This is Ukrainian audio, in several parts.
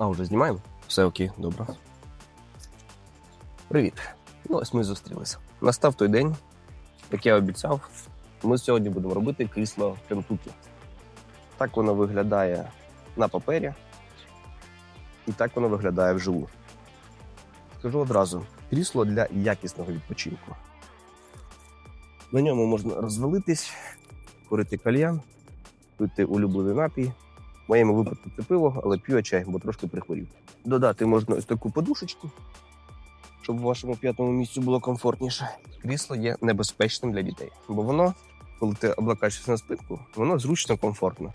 А, вже знімаємо? Все окей, добре. Привіт. Ну, ось ми зустрілися. Настав той день, як я обіцяв, ми сьогодні будемо робити крісло Кентукі. Так воно виглядає на папері, і так воно виглядає вживу. Скажу одразу: крісло для якісного відпочинку. На ньому можна розвалитись, курити кальян, пити улюблений напій. Моєму випадку це пиво, але п'ю я чай, бо трошки прихворів. Додати можна ось таку подушечку, щоб в вашому п'ятому місці було комфортніше. Крісло є небезпечним для дітей, бо воно, коли ти облакаєшся на спинку, воно зручно комфортно.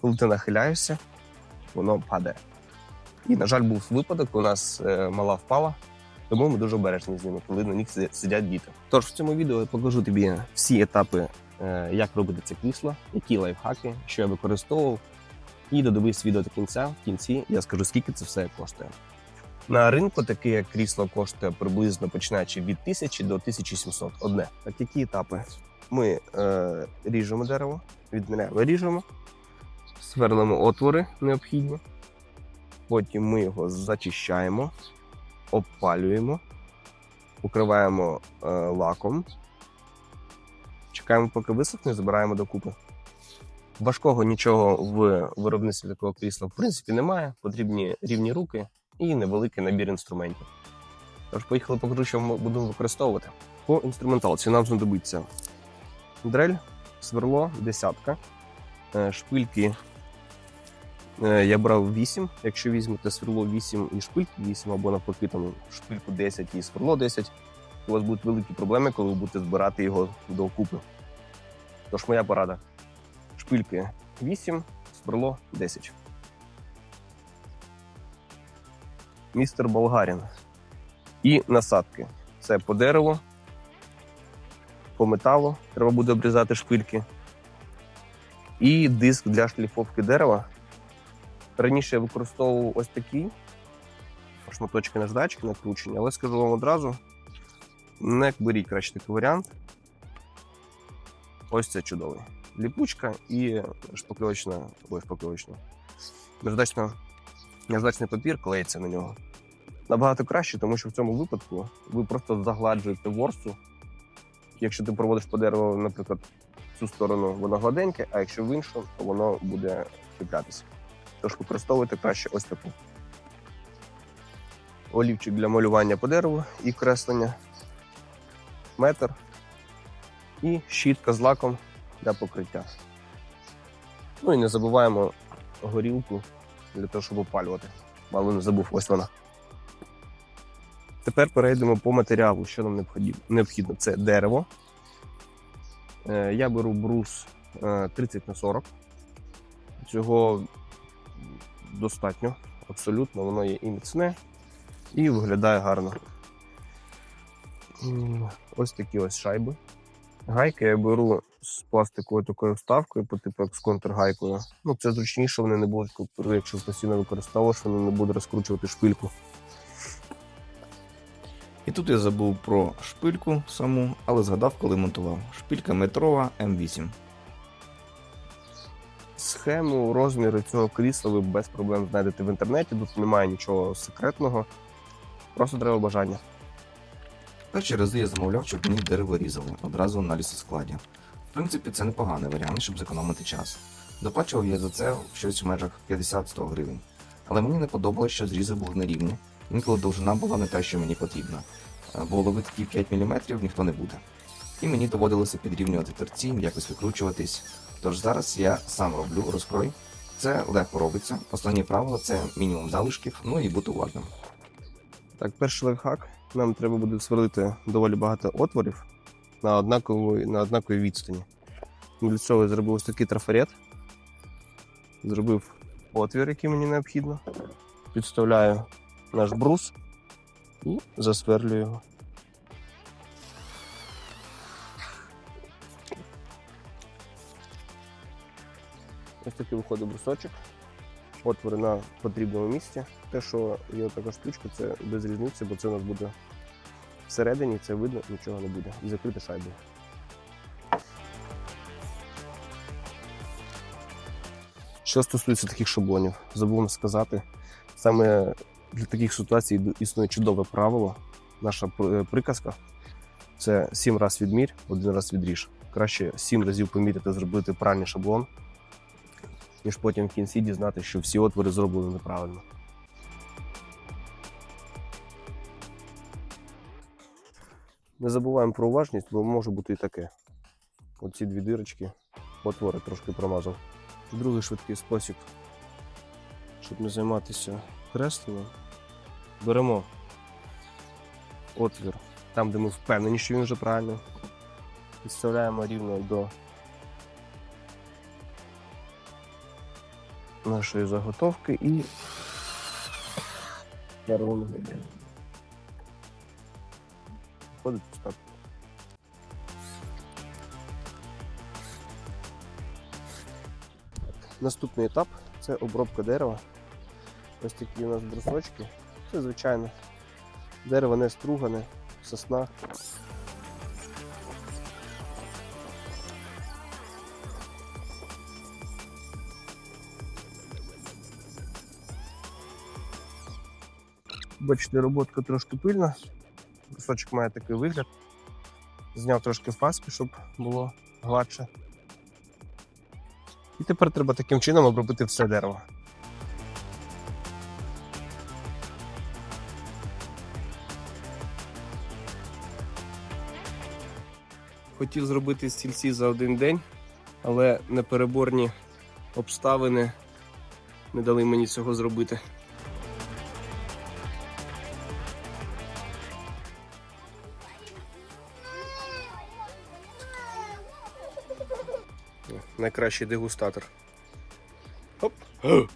Коли ти нахиляєшся, воно падає. І, на жаль, був випадок, у нас е, мала впала, тому ми дуже обережні з ними, коли на них сидять діти. Тож в цьому відео я покажу тобі всі етапи, е, як робити це крісло, які лайфхаки, що я використовував. І додивись відео до кінця. В кінці я скажу, скільки це все коштує. На ринку таке крісло коштує приблизно починаючи від 1000 до 1700 одне. Так які етапи? Ми е, ріжемо дерево, відміряємо, ріжемо, сверлимо отвори необхідні. Потім ми його зачищаємо, обпалюємо, покриваємо е, лаком. Чекаємо, поки висохне, забираємо докупи. Важкого нічого в виробництві такого крісла в принципі немає. Потрібні рівні руки і невеликий набір інструментів. Тож поїхали покажу, що ми будемо використовувати. По інструменталці нам знадобиться дрель, сверло, десятка, е, шпильки. е, Я брав 8, якщо візьмете сверло 8 і шпильки 8, або навпаки там шпильку 10 і сверло 10, у вас будуть великі проблеми, коли ви будете збирати його до купи. Тож моя порада шпильки 8, сверло 10. Містер Болгарін. І насадки. Це по дереву, по металу. Треба буде обрізати шпильки. І диск для шліфовки дерева. Раніше я використовував ось такий шматочки наждачки накручені, але скажу вам одразу: не беріть краще такий варіант. Ось це чудовий ліпучка і шпакльовочна, ой, шпакльовочна. Наждачна, наждачний папір клеїться на нього. Набагато краще, тому що в цьому випадку ви просто загладжуєте ворсу. Якщо ти проводиш по дереву, наприклад, цю сторону воно гладеньке, а якщо в іншу, то воно буде чіплятися. Тож використовуйте краще ось таку. Олівчик для малювання по дереву і креслення, метр і щітка з лаком для покриття. Ну і не забуваємо горілку для того, щоб опалювати. Мало не забув, ось вона. Тепер перейдемо по матеріалу, що нам необхідно. Це дерево. Е, Я беру брус е, 30 на 40. Цього достатньо, абсолютно, воно є і міцне, і виглядає гарно. Ось такі ось шайби. Гайки я беру з пластиковою такою вставкою, по типу як з контргайкою. Ну, це зручніше, вони не будуть, якщо постійно використовуєш, вони не будуть розкручувати шпильку. І тут я забув про шпильку саму, але згадав, коли монтував. Шпилька метрова М8. Схему розміру цього крісла ви без проблем знайдете в інтернеті. Тут немає нічого секретного. Просто треба бажання. Перші рази я замовляв, щоб мені дерево різали одразу на лісоскладі. В принципі, це непоганий варіант, щоб зекономити час. Доплачував я за це щось в межах 50-100 гривень. Але мені не подобалось, що зрізи були нерівні. Інколи довжина була не та, що мені потрібна. Бо ловити такі 5 мм ніхто не буде. І мені доводилося підрівнювати торці, якось викручуватись. Тож зараз я сам роблю розкрой. Це легко робиться. Основні правила це мінімум залишків, ну і бути уважним. Так, перший лайфхак. Нам треба буде сверлити доволі багато отворів на однаковій, на однаковій відстані. Для цього я зробив ось такий трафарет. Зробив отвір, який мені необхідно. Підставляю наш брус і засверлюю його. Ось такий виходить брусочок. Отвори на потрібному місці. Те, що є така штучка, це без різниці, бо це у нас буде всередині, це видно, нічого не буде. І закрити шайбою. Що стосується таких шаблонів, забув вам сказати, Саме для таких ситуацій існує чудове правило. Наша е, приказка це сім разів відмір, один раз відріж. Краще сім разів поміряти, зробити правильний шаблон, ніж потім в кінці дізнатися, що всі отвори зроблені неправильно. Не забуваємо про уважність, бо може бути і таке. Оці дві дирочки, отвори трошки промазав. Другий швидкий спосіб, щоб не займатися кресленням, беремо отвір там, де ми впевнені, що він вже правильний. Підставляємо рівно до нашої заготовки і робимо. Виходить ось так. Наступний етап це обробка дерева. Ось такі у нас брусочки. Це звичайно. Дерево не стругане, сосна. Бачите, роботка трошки пильна. Брусочок має такий вигляд. Зняв трошки фаски, щоб було гладше. І тепер треба таким чином обробити все дерево. Хотів зробити стільці за один день, але непереборні обставини не дали мені цього зробити. Найкращий дегустатор. Оп.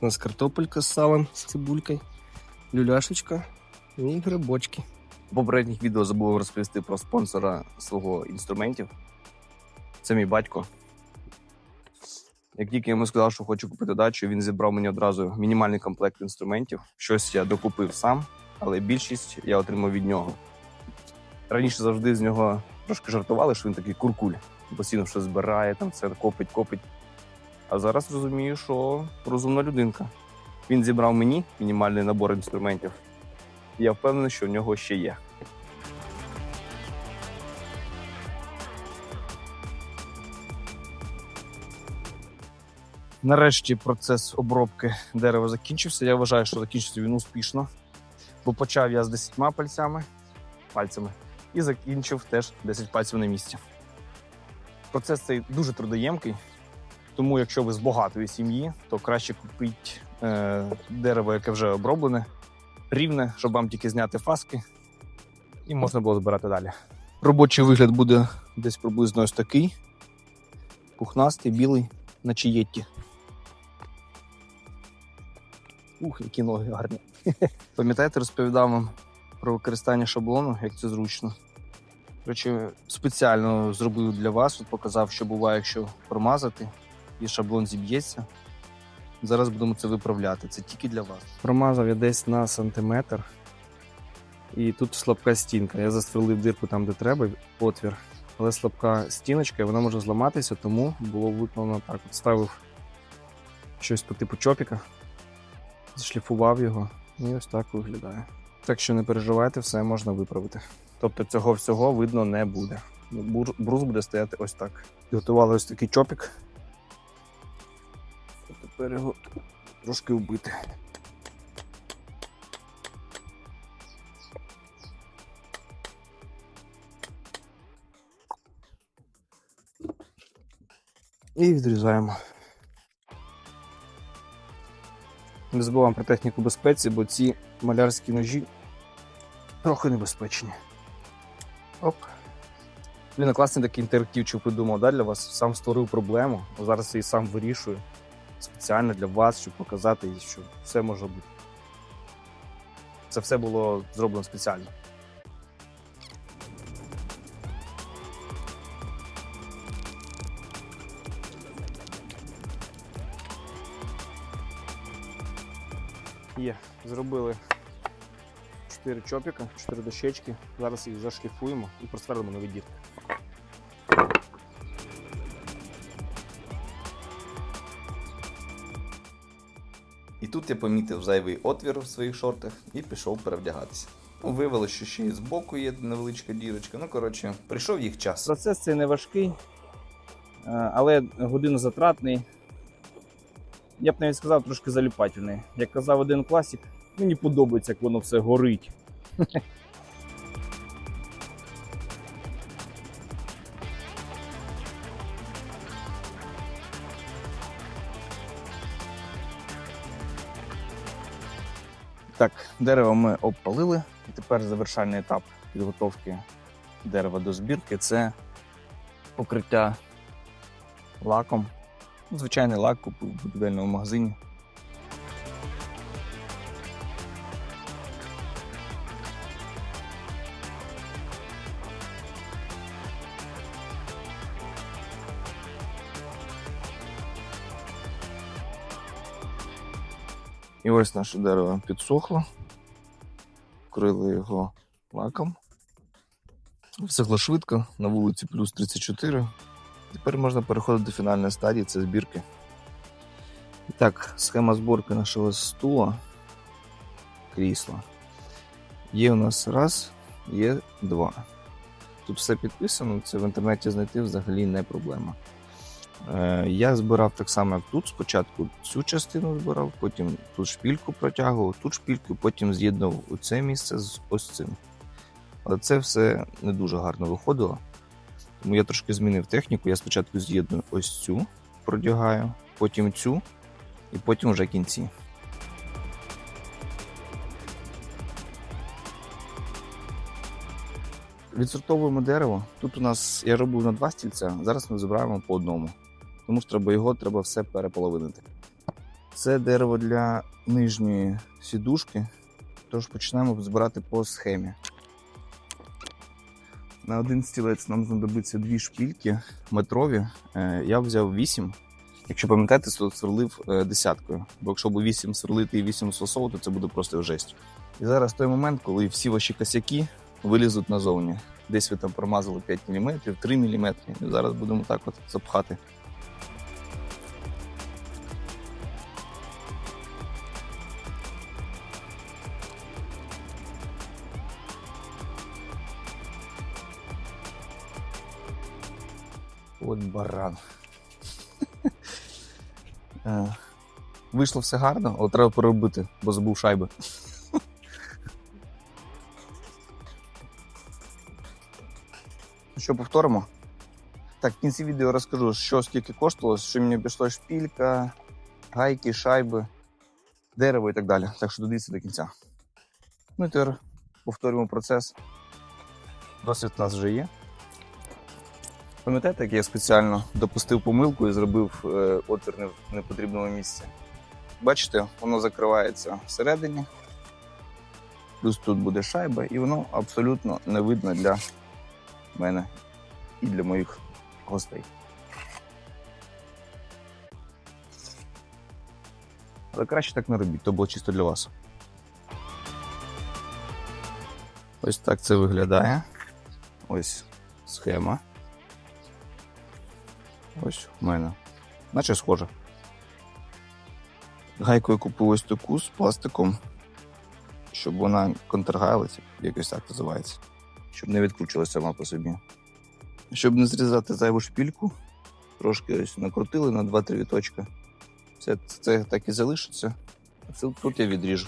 У нас картопелька з салом, з цибулькою, люляшечка і грибочки. В попередніх відео забув розповісти про спонсора свого інструментів. Це мій батько. Як тільки я йому сказав, що хочу купити дачу, він зібрав мені одразу мінімальний комплект інструментів. Щось я докупив сам, але більшість я отримав від нього. Раніше завжди з нього трошки жартували, що він такий куркуль, постійно щось збирає, там це копить, копить. А зараз розумію, що розумна людинка. Він зібрав мені мінімальний набор інструментів. І Я впевнений, що в нього ще є. Нарешті процес обробки дерева закінчився. Я вважаю, що закінчився він успішно. Бо почав я з 10 пальцями, пальцями і закінчив теж 10 пальців на місці. Процес цей дуже трудоємкий, тому якщо ви з багатої сім'ї, то краще купіть е, дерево, яке вже оброблене, рівне, щоб вам тільки зняти фаски, і можна було збирати далі. Робочий вигляд буде десь приблизно ось такий: пухнастий, білий, наче єтті. Ух, які ноги гарні. Пам'ятаєте, розповідав вам про використання шаблону, як це зручно. Речі, спеціально зробив для вас, от показав, що буває, якщо промазати, і шаблон зіб'ється. Зараз будемо це виправляти. Це тільки для вас. Промазав я десь на сантиметр. І тут слабка стінка. Я застрелив дирку там, де треба, отвір. Але слабка стіночка, і вона може зламатися, тому було виконано так. От ставив щось по типу чопіка, зашліфував його, і ось так виглядає. Так що не переживайте, все можна виправити. Тобто цього всього видно не буде. Брус буде стояти ось так. Підготували ось такий чопік. Тепер його трошки вбити. І відрізаємо. Не забуваємо про техніку безпеці, бо ці малярські ножі трохи небезпечні. Оп. Блін, класний такий інтерактивчик придумав да, для вас. Сам створив проблему, а зараз її сам вирішую. Спеціально для вас, щоб показати, що все може бути. Це все було зроблено спеціально. Є, зробили 4 чопіка, 4 дощечки. Зараз їх зашліфуємо і просверлимо нові дірки. І тут я помітив зайвий отвір в своїх шортах і пішов перевдягатися. Ну, Виявилося, що ще і збоку є невеличка дірочка. Ну, коротше, прийшов їх час. Процес цей не важкий, е, але годину затратний. Я б навіть сказав, трошки заліпательний. Як казав один класик мені подобається, як воно все горить. Так, дерево ми обпалили. І тепер завершальний етап підготовки дерева до збірки це покриття лаком. Звичайний лак купив в будівельному магазині. І ось наше дерево підсохло. Вкрили його лаком. Всегло швидко, на вулиці плюс 34. Тепер можна переходити до фінальної стадії це збірки. Так, схема зборки нашого стула, крісла. Є у нас раз, є два. Тут все підписано, це в інтернеті знайти взагалі не проблема. Е, я збирав так само, як тут. Спочатку цю частину збирав, потім тут шпільку протягував, тут шпільку, потім з'єднав оце місце з ось цим. Але це все не дуже гарно виходило. Тому я трошки змінив техніку. Я спочатку з'єдную ось цю, продягаю, потім цю, і потім вже кінці. Відсортовуємо дерево. Тут у нас я робив на два стільця, зараз ми збираємо по одному. Тому що треба його треба все переполовинити. Це дерево для нижньої сідушки, тож почнемо збирати по схемі. На один стілець нам знадобиться дві шпільки метрові. Е, Я взяв вісім. Якщо пам'ятаєте, то сверлив е, десяткою. Бо якщо б вісім сверлити і вісім сосовувати, це буде просто жесть. І зараз той момент, коли всі ваші косяки вилізуть назовні. Десь ви там промазали 5 мм, 3 мм. І зараз будемо так от запхати. От баран. Е, Вийшло все гарно, але треба переробити, бо забув шайби. Що повторимо? Так, в кінці відео розкажу, що скільки коштувало, що мені обійшло шпілька, гайки, шайби, дерево і так далі. Так що додивіться до кінця. Ну і тепер повторюємо процес. Досвід у нас вже є. Пам'ятаєте, як я спеціально допустив помилку і зробив е, отвір в непотрібному місці? Бачите, воно закривається всередині, плюс тут буде шайба, і воно абсолютно не видно для мене і для моїх гостей. Але краще так не робіть, то було чисто для вас. Ось так це виглядає. Ось схема. Ось у мене. Наче схоже. Гайку я купив ось таку з пластиком, щоб вона контргайлася, якось так називається. Щоб не відкручувалася сама по собі. Щоб не зрізати зайву шпільку, трошки ось накрутили на 2-3 віточка. Це, це так і залишиться. А це тут я відріжу.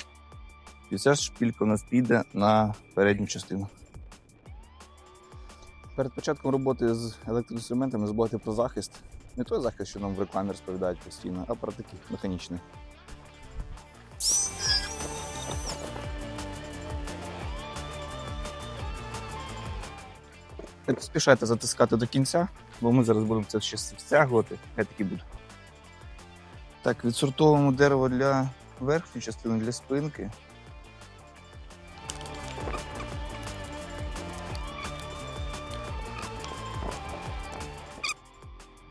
І ця шпілька у нас піде на передню частину. Перед початком роботи з електроінструментами забувати про захист. Не той захист, що нам в рекламі розповідають постійно, а про такий механічний. Не поспішайте затискати до кінця, бо ми зараз будемо це ще стягувати. Хай таки буде. Так, відсортовуємо дерево для верхньої частини для спинки.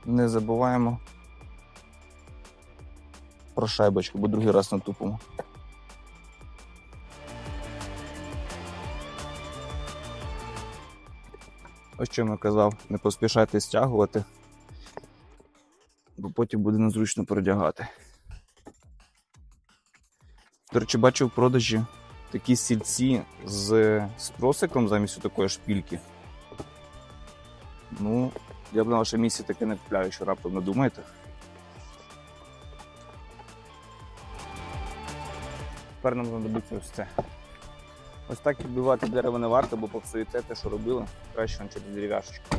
Не забуваємо про шайбочку, бо другий раз натупимо. Ось що я казав, не поспішайте стягувати, бо потім буде незручно передягати. До речі, бачу в продажі такі сільці з, з тросиком замість такої шпільки. Ну, я б на ваше місці таке не купляю, що раптом не думаєте. Тепер нам знадобиться ось це. Ось так відбивати дерево не варто, бо попсуєте те, що робили, краще через дерев'яшечку.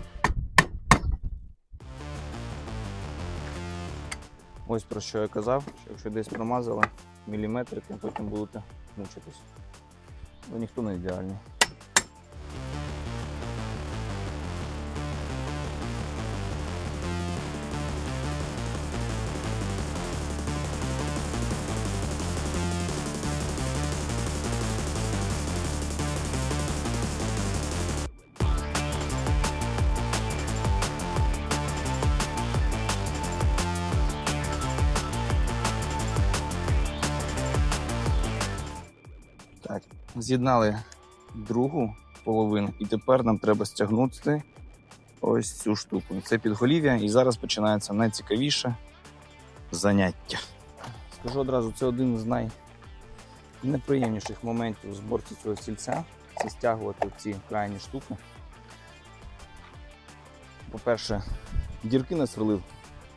Ось про що я казав, що якщо десь промазали міліметрики, потім будете мучитись. Бо ніхто не ідеальний. З'єднали другу половину, і тепер нам треба стягнути ось цю штуку. Це підголів'я, і зараз починається найцікавіше заняття. Скажу одразу, це один з найнеприємніших моментів у зборці цього сільця це стягувати ці крайні штуки. По-перше, дірки насверлив,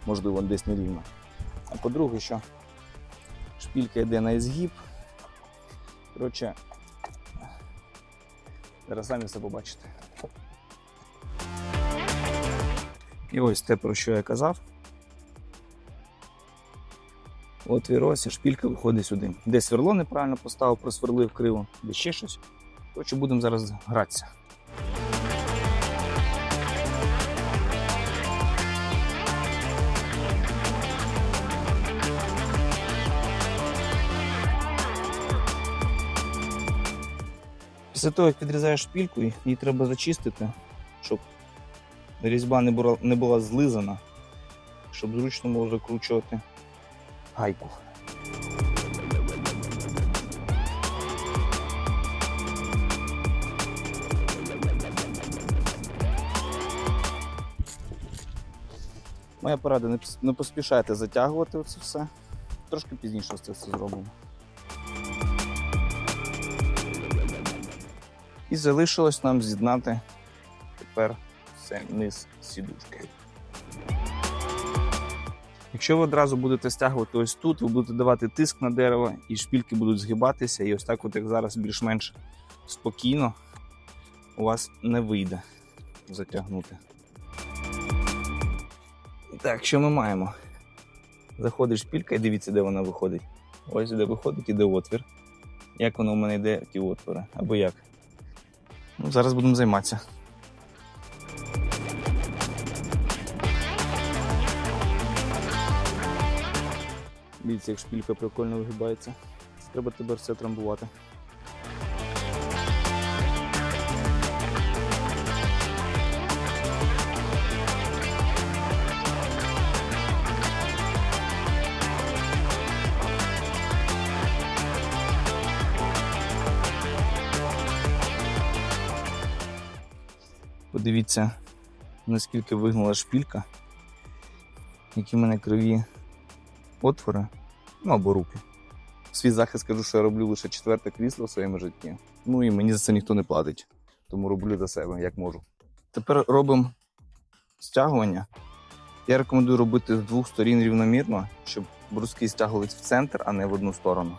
можливо, десь нерівно. А по-друге, що шпілька йде на ізгиб, Коротше, зараз самі все побачите. І ось те, про що я казав. От ось, шпілька виходить сюди. Де сверло неправильно поставив, просверлив криво, де ще щось. Коротше, будемо зараз гратися. Після того, як відрізаєш шпільку, її треба зачистити, щоб різьба не була, не була злизана, щоб зручно було закручувати гайку. Моя порада, не пос- поспішайте затягувати це все. Трошки пізніше це все зробимо. І залишилось нам з'єднати тепер це низ сідушки. Якщо ви одразу будете стягувати ось тут, ви будете давати тиск на дерево, і шпільки будуть згибатися, і ось так, от як зараз більш-менш спокійно, у вас не вийде затягнути. Так, що ми маємо? Заходить шпілька і дивіться, де вона виходить. Ось де виходить, іде отвір. Як воно у мене йде, ті отвори, або як. Ну, зараз будемо займатися. Дивіться, як шпілька прикольно вигибається. Треба тепер все трамбувати. Подивіться, наскільки вигнала шпілька, які в мене криві отвори, ну або руки. Свій захист скажу, що я роблю лише четверте крісло в своєму житті. Ну і мені за це ніхто не платить, тому роблю за себе, як можу. Тепер робимо стягування. Я рекомендую робити з двох сторін рівномірно, щоб бруски стягувались в центр, а не в одну сторону.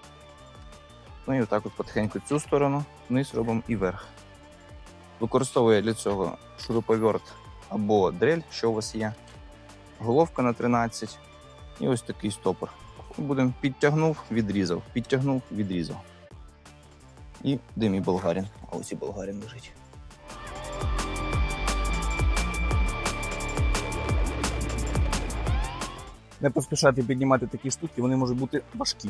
Ну і отак от потихеньку цю сторону, вниз робимо і вверх. Використовую для цього шуруповерт або дрель, що у вас є, головка на 13 і ось такий стопор. Будемо підтягнув, відрізав, підтягнув, відрізав. І де мій болгарин? А ось і болгарин лежить. Не поспішати піднімати такі штуки, вони можуть бути важкі.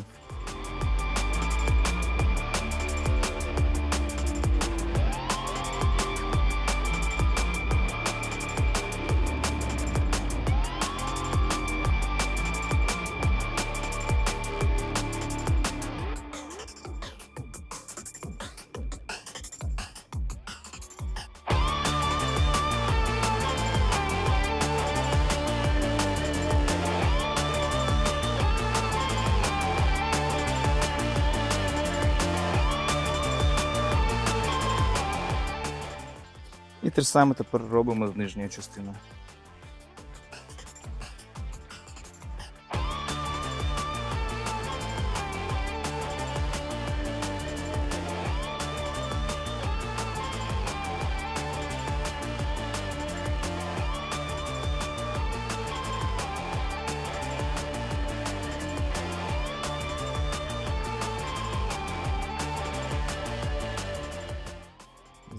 Те ж саме тепер робимо з нижньою частиною.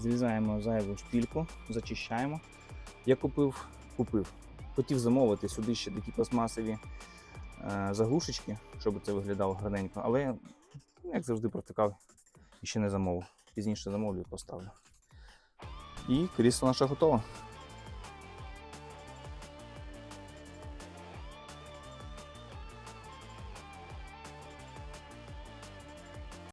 Зрізаємо зайву шпільку, зачищаємо. Я купив, купив. Хотів замовити сюди ще такі пластмасові е, заглушечки, щоб це виглядало гарненько, але ну, як завжди протикав і ще не замовив. Пізніше замовлю і поставлю. І крісло наше готове.